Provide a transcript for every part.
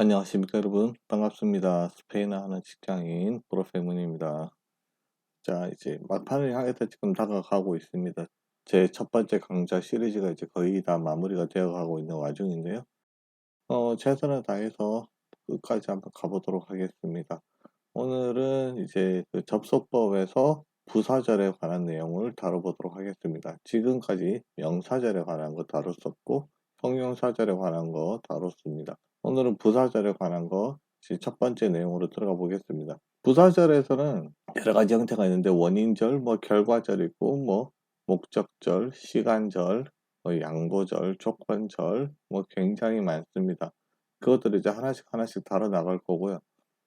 안녕하십니까 여러분. 반갑습니다. 스페인어 하는 직장인 프로페문입니다. 자 이제 막판을 향해서 지금 다가가고 있습니다. 제 첫 번째 강좌 시리즈가 이제 거의 다 마무리가 되어 가고 있는 와중인데요. 어 최선을 다해서 끝까지 한번 가보도록 하겠습니다. 오늘은 이제 그 접속법에서 부사절에 관한 내용을 다뤄보도록 하겠습니다. 지금까지 명사절에 관한 거 다뤘었고 형용사절에 관한 거 다뤘습니다 오늘은 부사절에 관한 거첫 번째 내용으로 들어가 보겠습니다. 부사절에서는 여러 가지 형태가 있는데 원인절, 뭐 결과절이고 뭐 목적절, 시간절, 뭐 양보절, 조건절 뭐 굉장히 많습니다. 그것들을 이제 하나씩 하나씩 다뤄 나갈 거고요.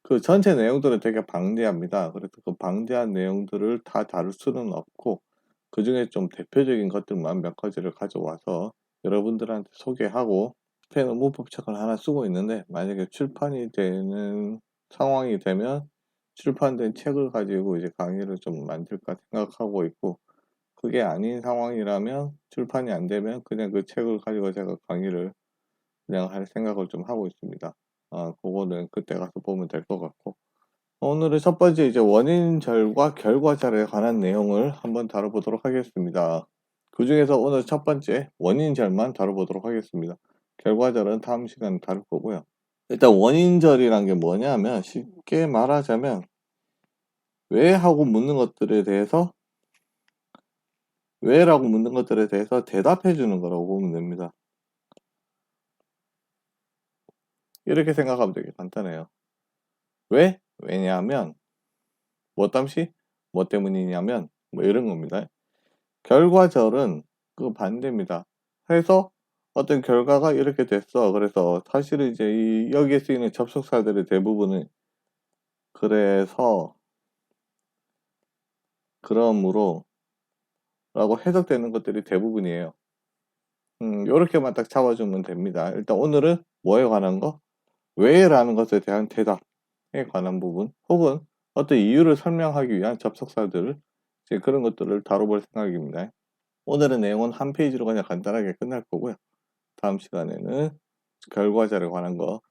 그 전체 내용들은 되게 방대합니다. 그래서 그 방대한 내용들을 다 다룰 수는 없고 그 중에 좀 대표적인 것들만 몇 가지를 가져와서 여러분들한테 소개하고 스페인어 문법책을 하나 쓰고 있는데 만약에 출판이 되는 상황이 되면 출판된 책을 가지고 이제 강의를 좀 만들까 생각하고 있고 그게 아닌 상황이라면 출판이 안 되면 그냥 그 책을 가지고 제가 강의를 그냥 할 생각을 좀 하고 있습니다. 아, 그거는 그때 가서 보면 될 것 같고 오늘의 첫 번째 이제 원인절과 결과절에 관한 내용을 한번 다뤄보도록 하겠습니다. 그 중에서 오늘 첫 번째 원인절만 다뤄보도록 하겠습니다. 결과절은 다음 시간에 다룰 거고요. 일단 원인절이란 게 뭐냐면 쉽게 말하자면 왜 하고 묻는 것들에 대해서 왜라고 묻는 것들에 대해서 대답해 주는 거라고 보면 됩니다. 이렇게 생각하면 되게 간단해요. 왜? 왜냐하면 뭐 땀시? 뭐 때문이냐면 뭐 이런 겁니다. 결과절은 그 반대입니다. 해서 어떤 결과가 이렇게 됐어. 그래서 사실은 이제 이 여기에 쓰이는 접속사들의 대부분은 그래서 그러므로 라고 해석되는 것들이 대부분이에요. 음, 요렇게만 딱 잡아주면 됩니다. 일단 오늘은 뭐에 관한 거? 왜 라는 것에 대한 대답에 관한 부분 혹은 어떤 이유를 설명하기 위한 접속사들 이제 그런 것들을 다뤄볼 생각입니다. 오늘의 내용은 한 페이지로 그냥 간단하게 끝날 거고요. 다음 시간에는 결과자에 관한 거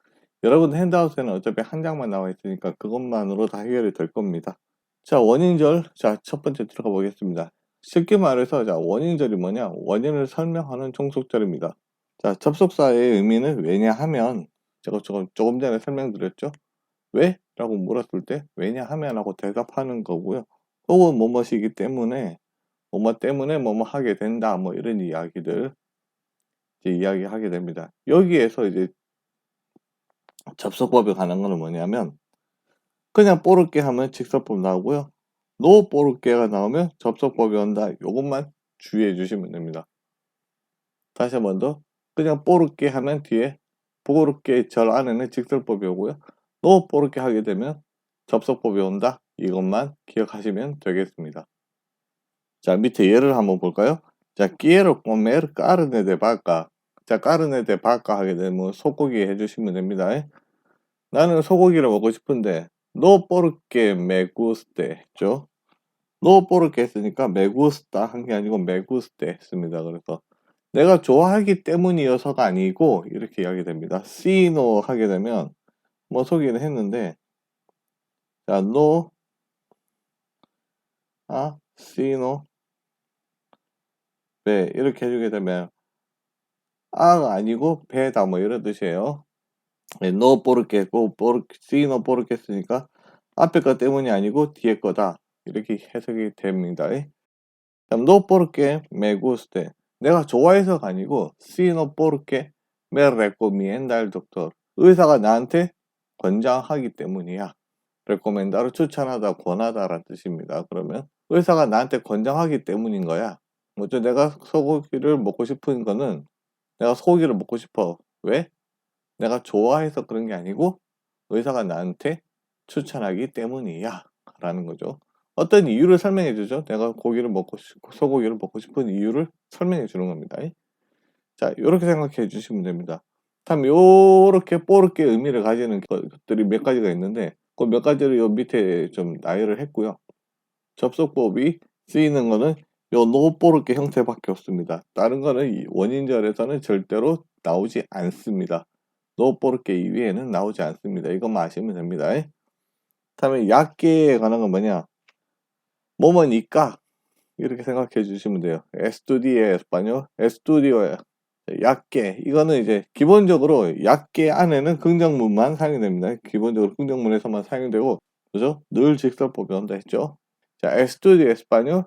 여러분 핸드아웃에는 어차피 한 장만 나와 있으니까 그것만으로 다 해결이 될 겁니다. 자 원인절 자 첫 번째 들어가 보겠습니다. 쉽게 말해서 자 원인절이 뭐냐 원인을 설명하는 종속절입니다. 자 접속사의 의미는 왜냐하면 제가 조금, 조금 전에 설명드렸죠. 왜? 라고 물었을 때 왜냐하면 하고 대답하는 거고요. 혹은 뭐뭐시기 때문에 뭐뭐 때문에 뭐뭐 하게 된다 뭐 이런 이야기들 이제 이야기하게 됩니다. 여기에서 이제 접속법에 관한 거는 뭐냐면 그냥 뽀르게 하면 직설법 나오고요. 노 뽀르게가 나오면 접속법이 온다. 요것만 주의해 주시면 됩니다. 다시 한번 더. 그냥 뽀르게 하면 뒤에 뽀르게 절 안에는 직설법이 오고요. 노 뽀르게 하게 되면 접속법이 온다. 이것만 기억하시면 되겠습니다. 자, 밑에 예를 한번 볼까요? 자, quiero comer carne de vaca. 자, carne de vaca 하게 되면 소고기 해주시면 됩니다. 나는 소고기를 먹고 싶은데 no porque me guste 했죠. no porque 했으니까 me gusta 한 게 아니고 me guste 했습니다. 그래서 내가 좋아하기 때문이어서가 아니고 이렇게 이야기 됩니다. si no 하게 되면 뭐 소개는 했는데 자, no 아, si 배 이렇게 해주게 되면 아가 아니고 배다 뭐 이런 뜻이에요. 네, no porque, por, si no porque 쓰니까 앞에 거 때문이 아니고 뒤에 거다 이렇게 해석이 됩니다. 그럼 no porque me guste 내가 좋아해서가 아니고 si no porque me recomienda el doctor 의사가 나한테 권장하기 때문이야. recomenda로 추천하다, 권하다라는 뜻입니다. 그러면 의사가 나한테 권장하기 때문인 거야. 먼저 내가 소고기를 먹고 싶은 거는 내가 소고기를 먹고 싶어. 왜? 내가 좋아해서 그런 게 아니고 의사가 나한테 추천하기 때문이야. 라는 거죠. 어떤 이유를 설명해 주죠. 내가 고기를 먹고 싶고 소고기를 먹고 싶은 이유를 설명해 주는 겁니다. 자, 이렇게 생각해 주시면 됩니다. 참 요렇게 뽀르게 의미를 가지는 것들이 몇 가지가 있는데 그 몇 가지를 요 밑에 좀 나열을 했고요. 접속법이 쓰이는 거는 요 노뽀르게 형태밖에 없습니다. 다른 거는 원인절에서는 절대로 나오지 않습니다. porque 이외에는 나오지 않습니다. 이것만 아시면 됩니다. 다음에 약계에 관한 건 뭐냐? 뭐뭐니까 이렇게 생각해 주시면 돼요. estudié español, estudio 약계 이거는 이제 기본적으로 약계 안에는 긍정문만 사용이 됩니다. 기본적으로 긍정문에서만 사용이 되고 그죠? 늘 직설법이 온다 했죠. 자, estudio español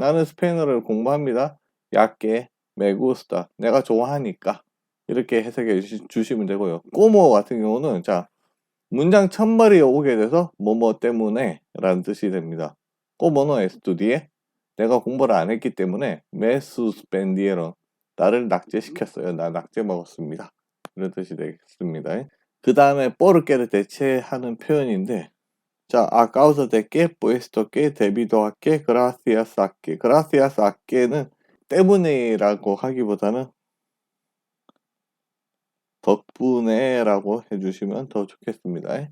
나는 스페인어를 공부합니다. me gusta 내가 좋아하니까 이렇게 해석해 주시면 되고요. 꼬모 같은 경우는 자 문장 첫머리에 오게 돼서 뭐뭐 때문에 라는 뜻이 됩니다. 꼬모노 에스투디에 내가 공부를 안 했기 때문에 메수 스펜디에로 나를 낙제시켰어요. 나 낙제 먹었습니다. 이런 뜻이 되겠습니다. 그 다음에 뽀르케를 대체하는 표현인데 자, 아까우서 데께 뿌에스토께 데비도 할게 그라시아스 할게 그라시아스 할게는 때문에라고 하기보다는 덕분에라고 해주시면 더 좋겠습니다.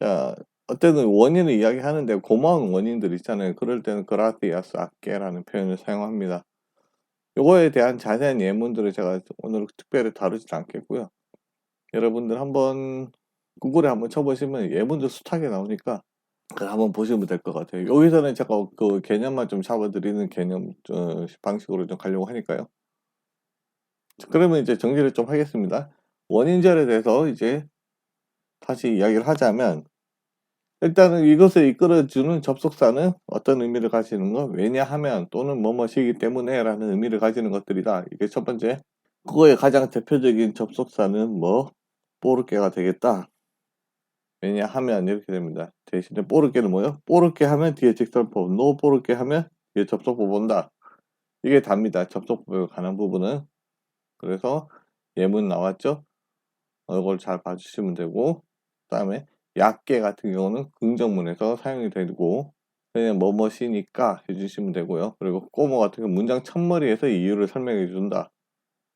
자, 어쨌든 원인을 이야기하는데 고마운 원인들 있잖아요. 그럴 때는 그라티아스 아케라는 표현을 사용합니다. 요거에 대한 자세한 예문들을 제가 오늘 특별히 다루지 않겠고요. 여러분들 한번 구글에 한번 쳐보시면 예문들 숱하게 나오니까 한번 보시면 될 것 같아요. 여기서는 제가 그 개념만 좀 잡아드리는 개념 어, 방식으로 좀 가려고 하니까요. 그러면 이제 정리를 좀 하겠습니다. 원인절에 대해서 이제 다시 이야기를 하자면 일단은 이것을 이끌어주는 접속사는 어떤 의미를 가지는 거 왜냐하면 또는 뭐뭐시기 때문에 라는 의미를 가지는 것들이다 이게 첫 번째 그거의 가장 대표적인 접속사는 뭐 뽀르케가 되겠다 왜냐하면 이렇게 됩니다 대신에 뽀르케는 뭐요? 뽀르케 하면 뒤에 직설법 노 뽀르케 하면 뒤에 접속법 온다 이게 답니다 접속법에 관한 부분은 그래서 예문 나왔죠 이걸 잘 봐주시면 되고 그 다음에 약계 같은 경우는 긍정문에서 사용이 되고 그냥 뭐뭐시니까 해주시면 되고요. 그리고 꼬모 같은 경우 문장 첫머리에서 이유를 설명해 준다.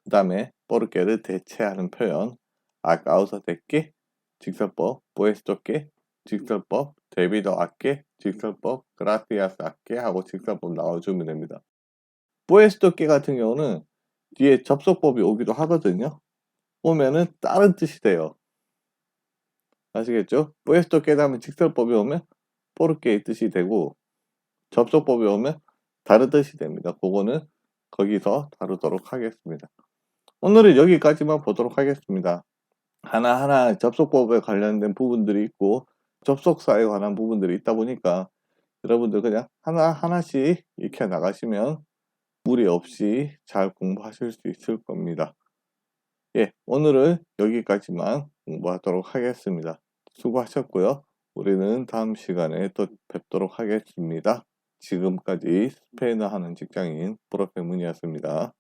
그 다음에 뽀르케를 대체하는 표현 아까우서 대께 직설법 보에스토께 직설법 데비더 아께 직설법 그라티아스 아께 하고 직설법 나와주면 됩니다. 보에스토께 같은 경우는 뒤에 접속법이 오기도 하거든요. 오면은 다른 뜻이 돼요. 아시겠죠? 뿌에스토 깨다면 직설법이 오면 포르케의 뜻이 되고 접속법이 오면 다른 뜻이 됩니다. 그거는 거기서 다루도록 하겠습니다. 오늘은 여기까지만 보도록 하겠습니다. 하나하나 접속법에 관련된 부분들이 있고 접속사에 관한 부분들이 있다 보니까 여러분들 그냥 하나하나씩 익혀 나가시면 무리 없이 잘 공부하실 수 있을 겁니다. 예, 오늘은 여기까지만 공부하도록 하겠습니다. 수고하셨고요. 우리는 다음 시간에 또 뵙도록 하겠습니다. 지금까지 스페인어 하는 직장인 프로페문이었습니다.